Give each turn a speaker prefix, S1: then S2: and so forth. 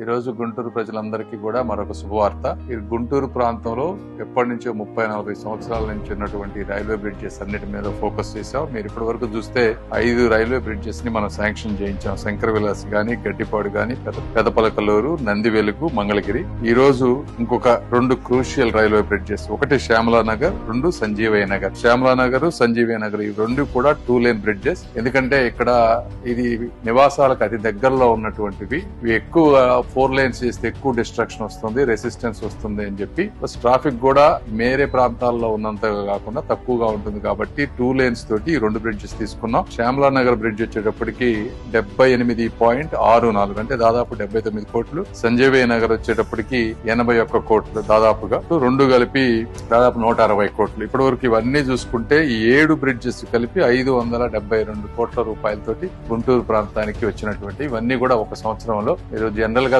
S1: ఈ రోజు గుంటూరు ప్రజలందరికీ కూడా మరొక శుభవార్త. ఈ గుంటూరు ప్రాంతంలో ఎప్పటి నుంచో ముప్పై నలభై సంవత్సరాల నుంచి ఉన్నటువంటి రైల్వే బ్రిడ్జెస్ అన్నిటి మీద ఫోకస్ చేసాం మీరు ఇప్పటి వరకు చూస్తే ఐదు రైల్వే బ్రిడ్జెస్ని మనం శాంక్షన్ చేయించాం. శంకర విలాస్ గాని గడ్డిపాడు గాని పెదపలకలూరు పెదపలకల్లూరు నందివెలుగు మంగళగిరి. ఈ రోజు ఇంకొక రెండు క్రూషియల్ రైల్వే బ్రిడ్జెస్. ఒకటి శ్యామలా నగర్ రెండు సంజీవయ్య నగర్ శ్యామలా నగర్ సంజీవయ్య నగర్ ఈ రెండు కూడా టూ లేన్ బ్రిడ్జెస్. ఎందుకంటే ఇక్కడ ఇది నివాసాలకు అతి దగ్గరలో ఉన్నటువంటివి. ఇవి ఎక్కువ ఫోర్ లైన్స్ చేస్తే ఎక్కువ డిస్ట్రక్షన్ వస్తుంది రెసిస్టెన్స్ వస్తుంది అని చెప్పి. ప్లస్ ట్రాఫిక్ కూడా మేరే ప్రాంతాల్లో ఉన్నంతగా కాకుండా తక్కువగా ఉంటుంది కాబట్టి టూ లేన్స్ తోటి రెండు బ్రిడ్జెస్ తీసుకున్నాం. శ్యామలా నగర్ బ్రిడ్జ్ వచ్చేటప్పటికి డెబ్బై ఎనిమిది పాయింట్ ఆరు నాలుగు అంటే దాదాపు డెబ్బై తొమ్మిది కోట్లు. సంజీవయ్య నగర్ వచ్చేటప్పటికి ఎనభై ఒక్క కోట్లు దాదాపుగా. రెండు కలిపి దాదాపు నూట అరవై కోట్లు. ఇప్పటి వరకు ఇవన్నీ చూసుకుంటే ఈ ఏడు బ్రిడ్జెస్ కలిపి ఐదు వందల డెబ్బై రెండు కోట్ల రూపాయలతోటి గుంటూరు ప్రాంతానికి వచ్చినటువంటి ఇవన్నీ కూడా ఒక సంవత్సరంలో మీరు జనరల్